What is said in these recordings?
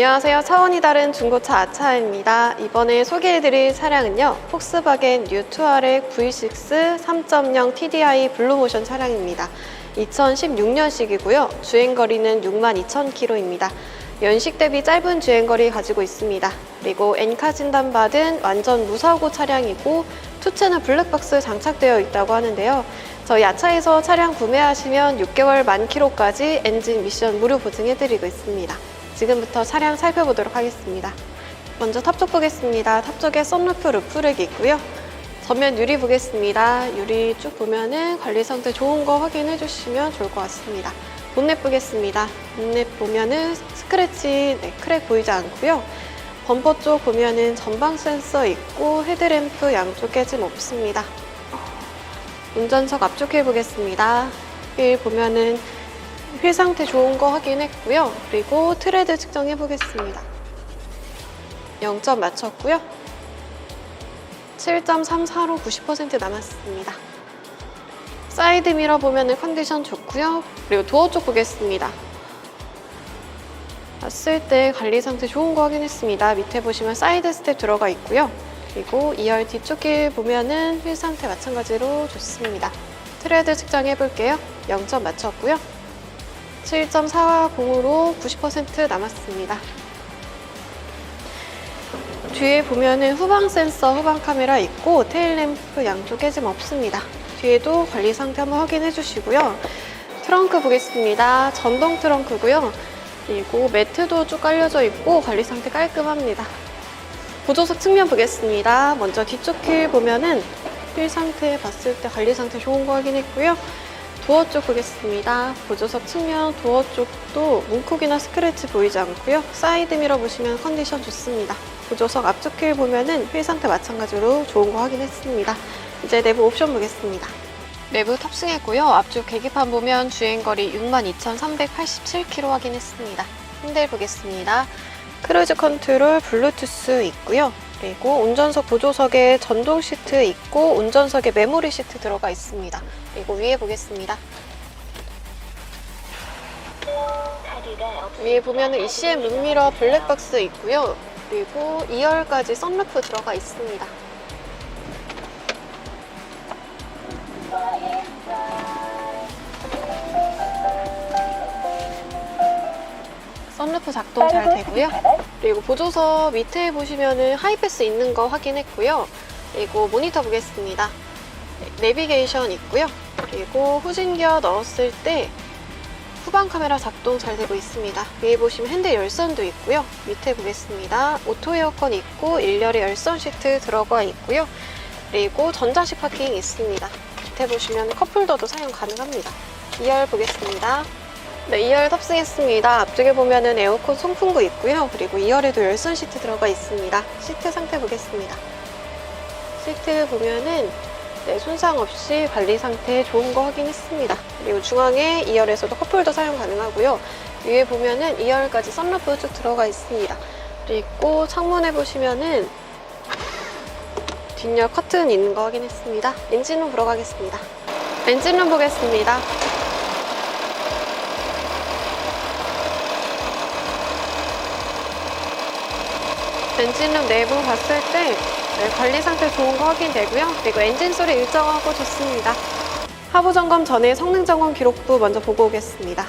안녕하세요. 차원이 다른 중고차 아차입니다. 이번에 소개해드릴 차량은요. 폭스바겐 뉴투아렉 V6 3.0 TDI 블루모션 차량입니다. 2016년식이고요. 주행거리는 62,000km입니다. 연식 대비 짧은 주행거리 가지고 있습니다. 그리고 엔카 진단받은 완전 무사고 차량이고 투체는 블랙박스 장착되어 있다고 하는데요. 저희 아차에서 차량 구매하시면 6개월 만 킬로까지 엔진 미션 무료 보증해드리고 있습니다. 지금부터 차량 살펴보도록 하겠습니다. 먼저 탑쪽 보겠습니다. 탑쪽에 썬루프 루프렉이 있고요. 전면 유리 보겠습니다. 유리 쭉 보면은 관리 상태 좋은 거 확인해 주시면 좋을 것 같습니다. 본넷 보겠습니다. 본넷 보면은 스크래치, 네, 크랙 보이지 않고요. 범퍼 쪽 보면은 전방 센서 있고 헤드램프 양쪽 깨짐 없습니다. 운전석 앞쪽 휠 보겠습니다. 휠 보면은 휠 상태 좋은 거 확인했고요. 그리고 트레드 측정해 보겠습니다. 0점 맞췄고요. 7.34로 90% 남았습니다. 사이드 미러 보면은 컨디션 좋고요. 그리고 도어 쪽 보겠습니다. 봤을 때 관리 상태 좋은 거 확인했습니다. 밑에 보시면 사이드 스텝 들어가 있고요. 그리고 2열 뒤쪽 길 보면은 휠 상태 마찬가지로 좋습니다. 트레드 측정해 볼게요. 0점 맞췄고요. 7.40으로 90% 남았습니다. 뒤에 보면은 후방 센서, 후방 카메라 있고 테일 램프 양쪽 깨짐 없습니다. 뒤에도 관리 상태 한번 확인해 주시고요. 트렁크 보겠습니다. 전동 트렁크고요. 그리고 매트도 쭉 깔려져 있고 관리 상태 깔끔합니다. 보조석 측면 보겠습니다. 먼저 뒤쪽 휠 보면은 휠 상태 봤을 때 관리 상태 좋은 거 확인했고요. 도어 쪽 보겠습니다. 보조석 측면 도어 쪽도 문콕이나 스크래치 보이지 않고요. 사이드 미러 보시면 컨디션 좋습니다. 보조석 앞쪽 휠 보면은 휠 상태 마찬가지로 좋은 거 확인했습니다. 이제 내부 옵션 보겠습니다. 내부 탑승했고요. 앞쪽 계기판 보면 주행거리 62,387km 확인했습니다. 핸들 보겠습니다. 크루즈 컨트롤 블루투스 있고요. 그리고 운전석 보조석에 전동 시트 있고 운전석에 메모리 시트 들어가 있습니다. 그리고 위에 보겠습니다. 위에 보면 은 ECM 룸미러 블랙박스 있고요. 그리고 2열까지 썬루프 들어가 있습니다. 썬루프 작동 잘 되고요. 그리고 보조석 밑에 보시면은 하이패스 있는 거 확인했고요. 그리고 모니터 보겠습니다. 네, 내비게이션 있고요. 그리고 후진기어 넣었을 때 후방 카메라 작동 잘 되고 있습니다. 위에 보시면 핸들 열선도 있고요. 밑에 보겠습니다. 오토 에어컨 있고 1열에 열선 시트 들어가 있고요. 그리고 전자식 파킹 있습니다. 밑에 보시면 컵홀더도 사용 가능합니다. 2열 보겠습니다. 네, 2열 탑승했습니다. 앞쪽에 보면은 에어컨 송풍구 있고요. 그리고 2열에도 열선 시트 들어가 있습니다. 시트 상태 보겠습니다. 시트 보면은 네, 손상 없이 관리 상태 좋은 거 확인했습니다. 그리고 중앙에 2열에서도 컵홀더 사용 가능하고요. 위에 보면은 2열까지 썬루프 쭉 들어가 있습니다. 그리고 창문에 보시면은 뒷열 커튼 있는 거 확인했습니다. 엔진룸 보러 가겠습니다. 엔진룸 보겠습니다. 엔진룸 내부 봤을 때 네, 관리 상태 좋은 거 확인되고요. 그리고 엔진 소리 일정하고 좋습니다. 하부 점검 전에 성능 점검 기록부 먼저 보고 오겠습니다.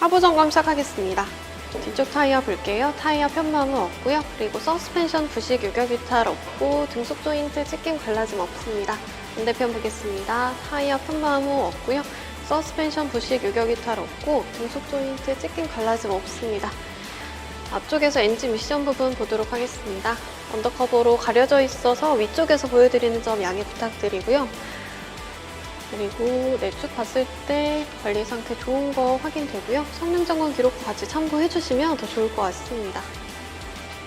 하부 점검 시작하겠습니다. 뒤쪽 타이어 볼게요. 타이어 편마모 없고요. 그리고 서스펜션 부식 유격 이탈 없고 등속 조인트 찢김 갈라짐 없습니다. 반대편 보겠습니다. 타이어 편마모 없고요. 서스펜션 부식 유격 이탈 없고 등속 조인트 찢김 갈라짐 없습니다. 앞쪽에서 엔진 미션 부분 보도록 하겠습니다. 언더커버로 가려져 있어서 위쪽에서 보여드리는 점 양해 부탁드리고요. 그리고 내쭉 봤을 때 관리 상태 좋은 거 확인되고요. 성능 점검 기록부 같이 참고해 주시면 더 좋을 것 같습니다.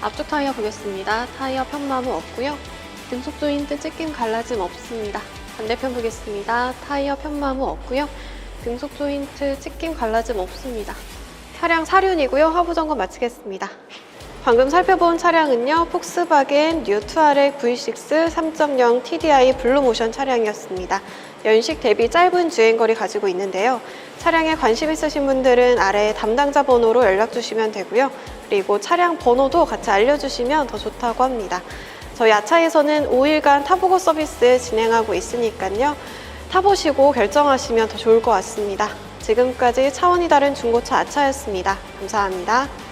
앞쪽 타이어 보겠습니다. 타이어 편마모 없고요. 등속 조인트 찢김 갈라짐 없습니다. 반대편 보겠습니다. 타이어 편마모 없고요. 등속 조인트 찢김 갈라짐 없습니다. 차량 사륜이고요. 하부 점검 마치겠습니다. 방금 살펴본 차량은요, 폭스바겐 뉴투아렉 V6 3.0 TDI 블루모션 차량이었습니다. 연식 대비 짧은 주행거리 가지고 있는데요. 차량에 관심 있으신 분들은 아래 담당자 번호로 연락 주시면 되고요. 그리고 차량 번호도 같이 알려주시면 더 좋다고 합니다. 저희 아차에서는 5일간 타보고 서비스 진행하고 있으니까요. 타보시고 결정하시면 더 좋을 것 같습니다. 지금까지 차원이 다른 중고차 아차였습니다. 감사합니다.